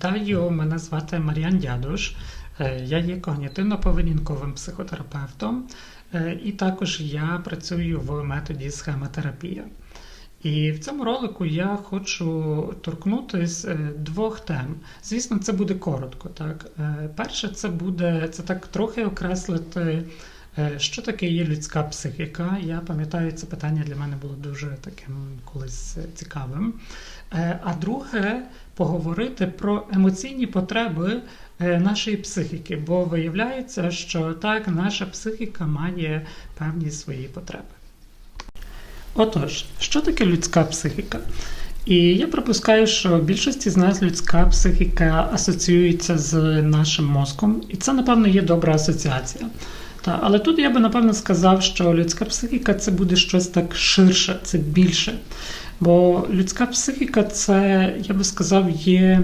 Вітаю, мене звати Мар'ян Дядуш. Е, Я є когнітивно-поведінковим психотерапевтом, е, і також я працюю в методі схемотерапія. І в цьому ролику я хочу торкнутись е, двох тем. Звісно, це буде коротко. Так? Перше, це буде це так трохи окреслити, що таке є людська психіка. Я пам'ятаю, це питання для мене було дуже таким колись е, цікавим. Е, А друге, поговорити про емоційні потреби е, нашої психіки, бо виявляється, що так, наша психіка має певні свої потреби. Отож, що таке людська психіка? І я припускаю, що більшості з нас людська психіка асоціюється з нашим мозком, і це, напевно, є добра асоціація. Та, але тут я би напевно сказав, що людська психіка це буде щось так ширше, це більше. Бо людська психіка це, я би сказав, є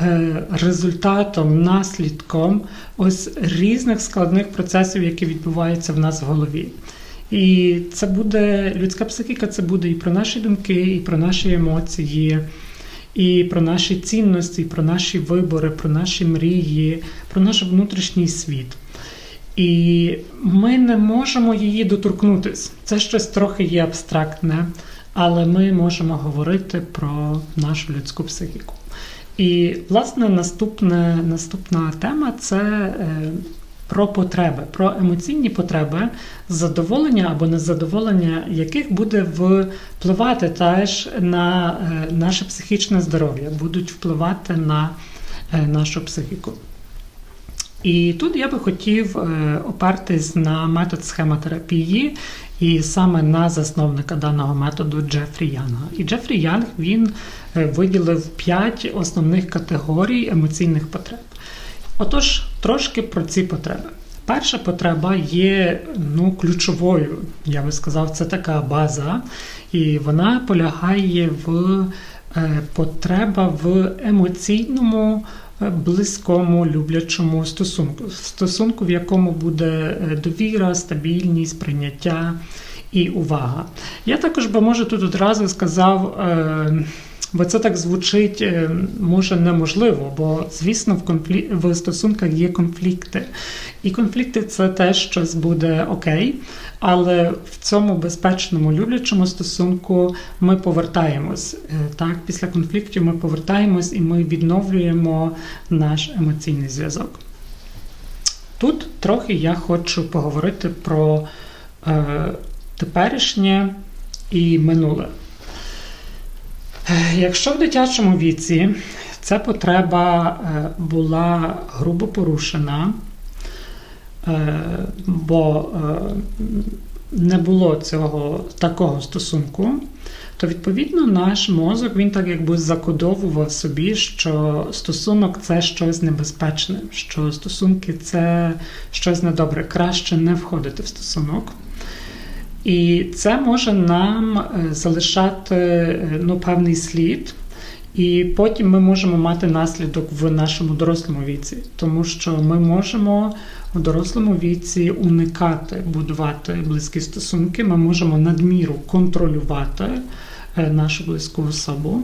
е, результатом, наслідком ось різних складних процесів, які відбуваються в нас в голові. І це буде людська психіка, це буде і про наші думки, і про наші емоції, і про наші цінності, і про наші вибори, про наші мрії, про наш внутрішній світ. І ми не можемо її доторкнутися. Це щось трохи є абстрактне, але ми можемо говорити про нашу людську психіку. І, власне, наступне, наступна тема це е, про потреби, про емоційні потреби, задоволення або незадоволення, яких буде впливати теж на е, наше психічне здоров'я, будуть впливати на е, нашу психіку. І тут я би хотів е, опертись на метод схемотерапії і саме на засновника даного методу Джефрі Янга. І Джефрі Янг він е, виділив 5 основних категорій емоційних потреб. Отож, трошки про ці потреби. Перша потреба є ну, ключовою, я би сказав, це така база, і вона полягає в е, потреба в емоційному, близькому, люблячому стосунку, стосунку, в якому буде е, довіра, стабільність, прийняття і увага. Я також би може тут одразу сказав. Бо це так звучить е, може неможливо, бо звісно в конфлі... в стосунках є конфлікти. І конфлікти це теж щось буде окей, але в цьому безпечному люблячому стосунку ми повертаємось. Е, Так, після конфліктів ми повертаємось і ми відновлюємо наш емоційний зв'язок. Тут трохи я хочу поговорити про е, теперішнє і минуле. Якщо в дитячому віці ця потреба е, була грубо порушена, е, бо е, не було цього такого стосунку, то відповідно наш мозок він так якби закодовував собі, що стосунок це щось небезпечне, що стосунки це щось недобре, краще не входити в стосунок. І це може нам залишати ну, певний слід, і потім ми можемо мати наслідок в нашому дорослому віці, тому що ми можемо в дорослому віці уникати будувати близькі стосунки, ми можемо надміру контролювати нашу близьку особу.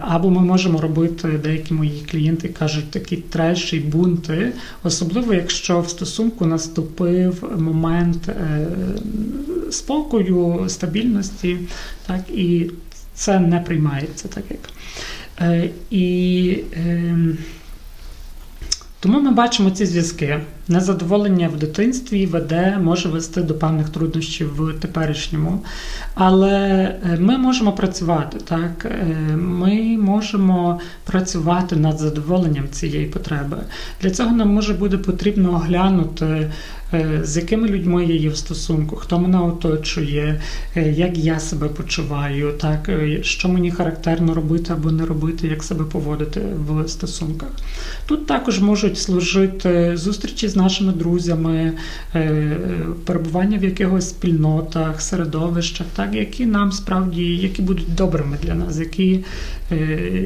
Або ми можемо робити, деякі мої клієнти кажуть, такі треші, бунти, особливо якщо в стосунку наступив момент спокою, стабільності, так, і це не приймається так як. І тому ми бачимо ці зв'язки. Незадоволення в дитинстві веде, може вести до певних труднощів в теперішньому. Але ми можемо працювати, так? Ми можемо працювати над задоволенням цієї потреби. Для цього нам може буде потрібно оглянути, з якими людьми я є в стосунку, хто мене оточує, як я себе почуваю, так? що мені характерно робити або не робити, як себе поводити в стосунках. Тут також можуть служити зустрічі з нашими друзями, перебування в якихось спільнотах, середовищах, так, які нам справді які будуть добрими для нас, які,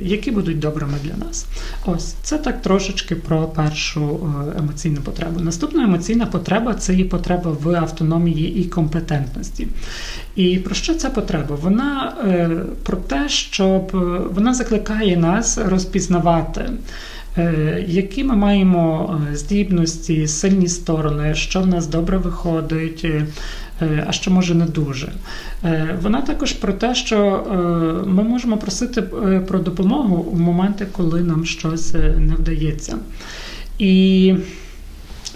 які будуть добрими для нас. Ось це так трошечки про першу емоційну потребу. Наступна емоційна потреба це є потреба в автономії і компетентності. І про що ця потреба? Вона е, про те, щоб вона закликає нас розпізнавати. Е, які ми маємо е, здібності, сильні сторони, що в нас добре виходить, е, а що може не дуже. Вона також про те, що ми можемо просити про допомогу у моменти, коли нам щось не вдається. І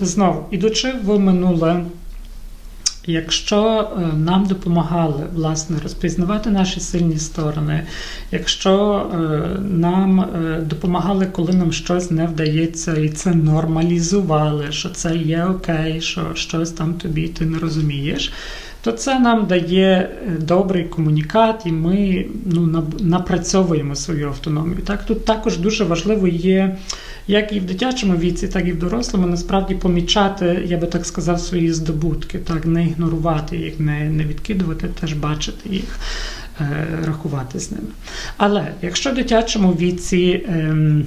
знову, ідучи в минуле. Якщо е, нам допомагали власне розпізнавати наші сильні сторони, якщо е, нам е, допомагали, коли нам щось не вдається, і це нормалізували, що це є окей, що щось там тобі ти не розумієш, то це нам дає добрий комунікат, і ми ну, напрацьовуємо свою автономію. Так, Тут також дуже важливо є як і в дитячому віці, так і в дорослому, насправді помічати, я би так сказав, свої здобутки, так, не ігнорувати їх, не, не відкидувати, теж бачити їх. Е, рахувати з ними. Але якщо в дитячому віці ем,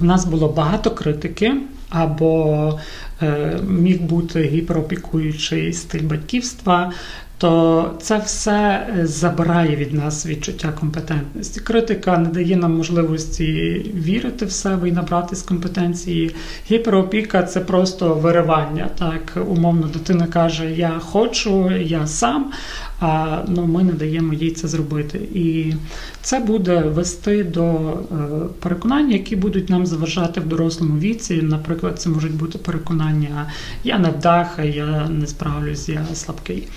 у нас було багато критики, або е, міг бути гіперопікуючий стиль батьківства, то це все е, забирає від нас відчуття компетентності. Критика не дає нам можливості вірити в себе і набратись компетенції. Гіперопіка це просто виривання. Так, умовно, дитина каже: Я хочу, я сам. А ну, ми не даємо їй це зробити. І це буде вести до е, переконань, які будуть нам заважати в дорослому віці. Наприклад, це можуть бути переконання: я не вдаха, я не справлюсь, я слабкий.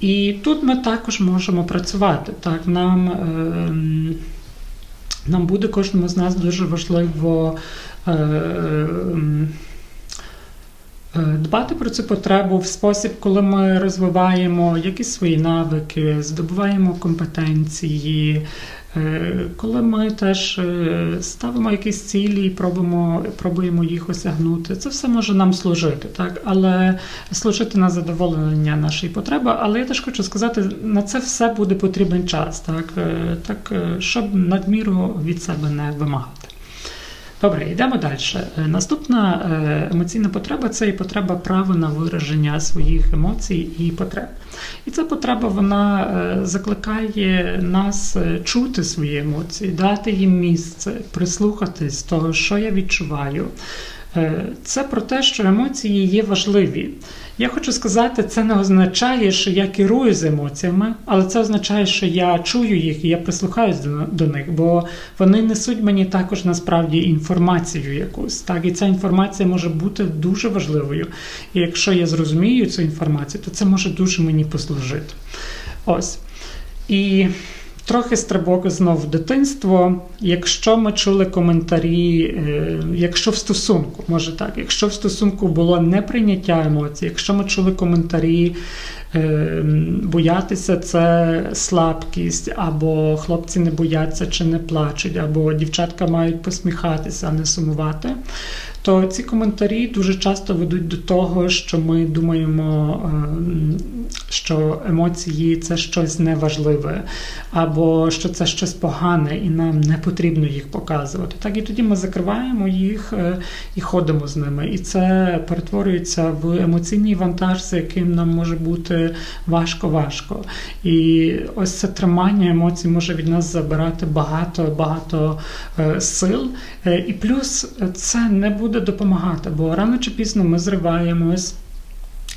І тут ми також можемо працювати. Так, Нам е, нам буде кожному з нас дуже важливо е, е, дбати про цю потребу в спосіб, коли ми розвиваємо якісь свої навики, здобуваємо компетенції, Е, коли ми теж е, ставимо якісь цілі і пробуємо пробуємо їх осягнути, це все може нам служити, так але служити на задоволення нашої потреби. Але я теж хочу сказати, на це все буде потрібен час, так, е, так щоб надміру від себе не вимагати. Добре, йдемо далі. Е, наступна е, емоційна потреба це і потреба права на вираження своїх емоцій і потреб. І ця потреба вона е, закликає нас чути свої емоції, дати їм місце, прислухатись того, що я відчуваю. Це про те, що емоції є важливі. Я хочу сказати, це не означає, що я керую з емоціями, але це означає, що я чую їх і я прислухаюсь до них, бо вони несуть мені також насправді інформацію якусь. Так, І ця інформація може бути дуже важливою. І якщо я зрозумію цю інформацію, то це може дуже мені послужити. Ось. І Трохи стрибок знов в дитинство. Якщо ми чули коментарі, е, якщо в стосунку, може так, якщо в стосунку було неприйняття емоцій, якщо ми чули коментарі, е, боятися це слабкість, або хлопці не бояться чи не плачуть, або дівчатка мають посміхатися, а не сумувати то ці коментарі дуже часто ведуть до того, що ми думаємо, ем, що емоції це щось неважливе, або що це щось погане, і нам не потрібно їх показувати. Так і тоді ми закриваємо їх е, і ходимо з ними. І це перетворюється в емоційний вантаж, з яким нам може бути важко-важко. І ось це тримання емоцій може від нас забирати багато-багато е, сил. Е, і плюс це не буде буде допомагати, бо рано чи пізно ми зриваємось.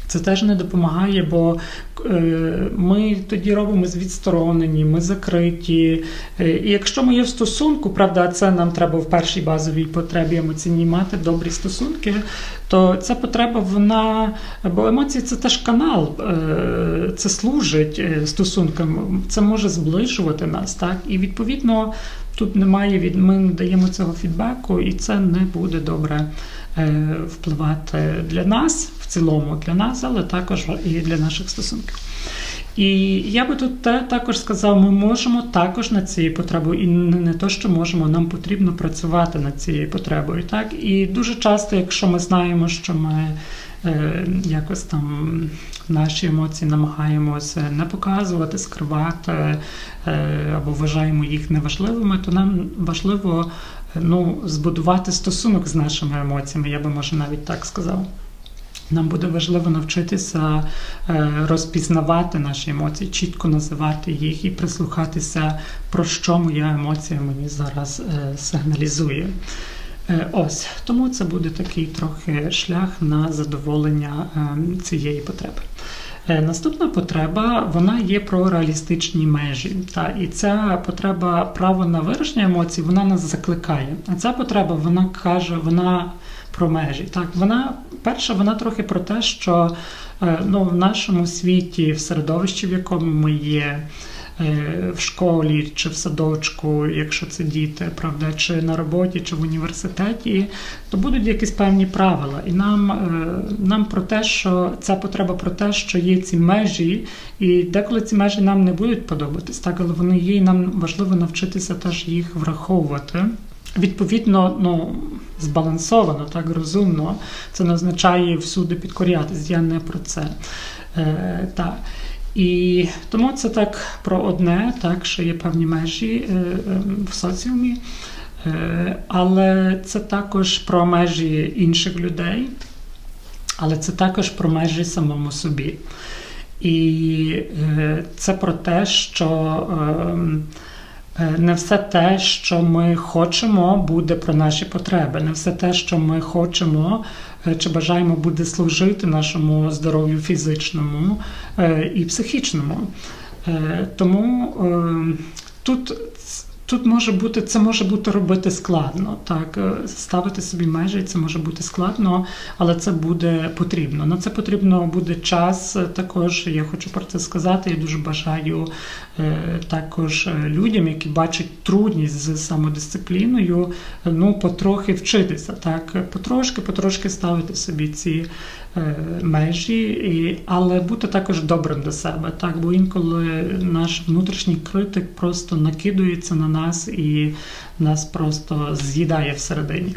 Це теж не допомагає, бо е, ми тоді робимось відсторонені, ми закриті. Е, і якщо ми є в стосунку, правда, це нам треба в першій базовій потребі емоційній мати добрі стосунки, то ця потреба, вона, бо емоції це теж канал, е, це служить стосункам, це може зближувати нас. так? І відповідно Тут немає від ми не даємо цього фідбеку, і це не буде добре впливати для нас в цілому, для нас, але також і для наших стосунків. І я би тут також сказав, ми можемо також над цією потребою, і не, то, що можемо, нам потрібно працювати над цією потребою. Так? І дуже часто, якщо ми знаємо, що ми е, якось там наші емоції намагаємося не показувати, скривати е, або вважаємо їх неважливими, то нам важливо ну, збудувати стосунок з нашими емоціями, я би може навіть так сказав. Нам буде важливо навчитися е, розпізнавати наші емоції, чітко називати їх і прислухатися, про що моя емоція мені зараз е, сигналізує. Е, Ось тому це буде такий трохи шлях на задоволення цієї потреби. Наступна потреба вона є про реалістичні межі. Та, і ця потреба право на вираження емоцій, вона нас закликає. А ця потреба вона каже, вона про межі. Так, вона перша, вона трохи про те, що е, ну, в нашому світі, в середовищі, в якому ми є. е, В школі чи в садочку, якщо це діти, правда, чи на роботі, чи в університеті, то будуть якісь певні правила. І нам, е, нам про те, що ця потреба про те, що є ці межі, і деколи ці межі нам не будуть подобатись, так, але вони є, і нам важливо навчитися теж їх враховувати. Відповідно, ну, збалансовано, так розумно. Це не означає всюди підкорятись. Я не про це. Е, так. І тому це так про одне, так, що є певні межі е, е, в соціумі, е, але це також про межі інших людей, але це також про межі самому собі. І е, це про те, що Е, Не все те, що ми хочемо, буде про наші потреби. Не все те, що ми хочемо е, чи бажаємо, буде служити нашому здоров'ю фізичному е, і психічному. Е, Тому е, тут. Тут може бути, це може бути робити складно, так е, ставити собі межі, це може бути складно, але це буде потрібно. На це потрібно буде час. Е, Також я хочу про це сказати. Я дуже бажаю е, також людям, які бачать трудність з самодисципліною, ну потрохи вчитися, так потрошки, потрошки ставити собі ці межі, і, але бути також добрим до себе, так бо інколи наш внутрішній критик просто накидується на нас і нас просто з'їдає всередині.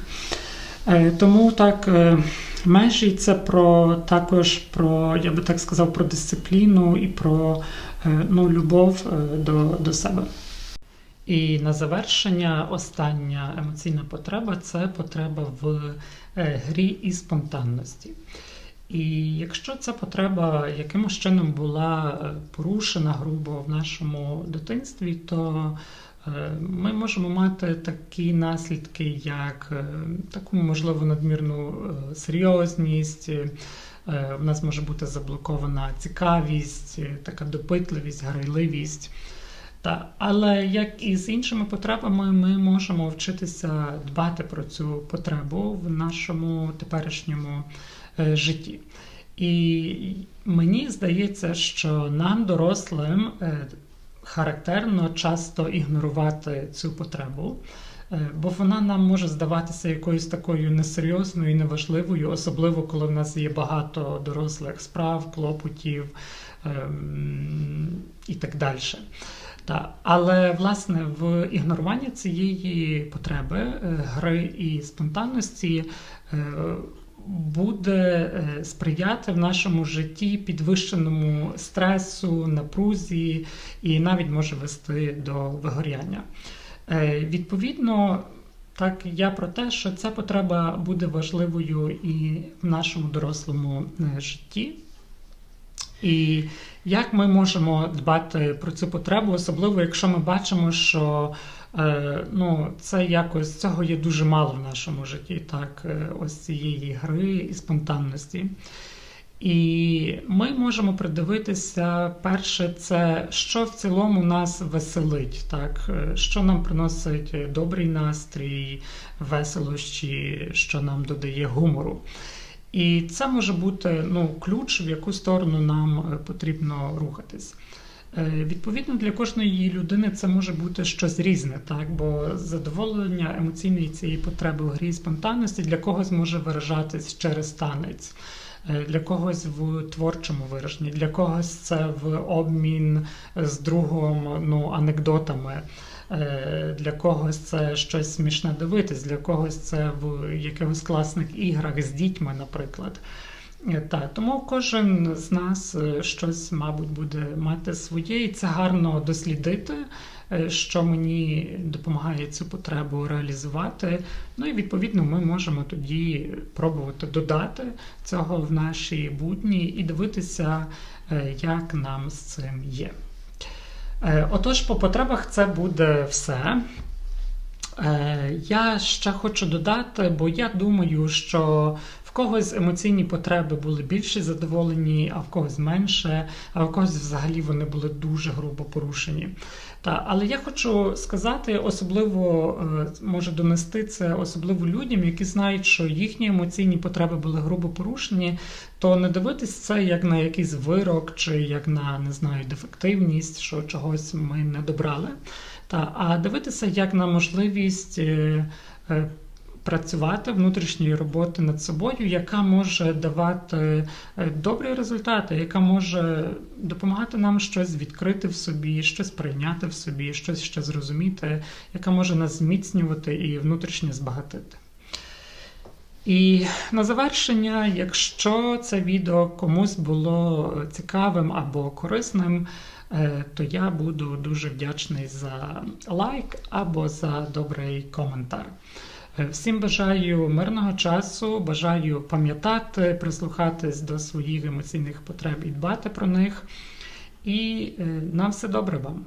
Е, Тому так, е, межі це про також про, я би так сказав, про дисципліну і про е, ну, любов е, до, до себе. І на завершення остання емоційна потреба це потреба в е, грі і спонтанності. І якщо ця потреба якимось чином була е, порушена грубо в нашому дитинстві, то е, ми можемо мати такі наслідки, як е, таку, можливо, надмірну серйозність. В нас може бути заблокована цікавість, така допитливість, грайливість. Та, але як і з іншими потребами, ми можемо вчитися дбати про цю потребу в нашому теперішньому житті. І мені здається, що нам, дорослим, е, характерно часто ігнорувати цю потребу, е, бо вона нам може здаватися якоюсь такою несерйозною і неважливою, особливо коли в нас є багато дорослих справ, клопотів ем, і так далі. Та, але власне в ігноруванні цієї потреби е, гри і спонтанності е, буде е, сприяти в нашому житті підвищеному стресу, напрузі і навіть може вести до вигоряння. Е, Відповідно, так я про те, що ця потреба буде важливою і в нашому дорослому е, житті. І як ми можемо дбати про цю потребу, особливо якщо ми бачимо, що ну, це якось цього є дуже мало в нашому житті, так, е, ось цієї гри і спонтанності. І ми можемо придивитися, перше, це що в цілому нас веселить, так? е, що нам приносить добрий настрій, веселощі, що нам додає гумору. І це може бути ну, ключ, в яку сторону нам е, потрібно рухатись. Е, Відповідно, для кожної людини це може бути щось різне, так? бо задоволення емоційної цієї потреби в грі і спонтанності для когось може виражатись через танець, е, для когось в творчому вираженні, для когось це в обмін з другом ну, анекдотами. Е, Для когось це щось смішне дивитись, для когось це в якихось класних іграх з дітьми, наприклад. Так, тому кожен з нас е, щось, мабуть, буде мати своє, і це гарно дослідити, е, що мені допомагає цю потребу реалізувати. Ну і відповідно ми можемо тоді пробувати додати цього в наші будні і дивитися, е, як нам з цим є. Отож, по потребах це буде все. Я ще хочу додати, бо я думаю, що в когось емоційні потреби були більше задоволені, а в когось менше, а в когось взагалі вони були дуже грубо порушені. Та, але я хочу сказати, особливо е, може донести це особливо людям, які знають, що їхні емоційні потреби були грубо порушені, то не дивитись це як на якийсь вирок, чи як на не знаю дефективність, що чогось ми не добрали. Та, а дивитися як на можливість е, е, працювати внутрішньої роботи над собою, яка може давати е, добрі результати, яка може допомагати нам щось відкрити в собі, щось прийняти в собі, щось ще зрозуміти, яка може нас зміцнювати і внутрішньо збагатити. І на завершення, якщо це відео комусь було цікавим або корисним, е, то я буду дуже вдячний за лайк або за добрий коментар. Е, Всім бажаю мирного часу, бажаю пам'ятати, прислухатись до своїх емоційних потреб і дбати про них. І е, на все добре вам!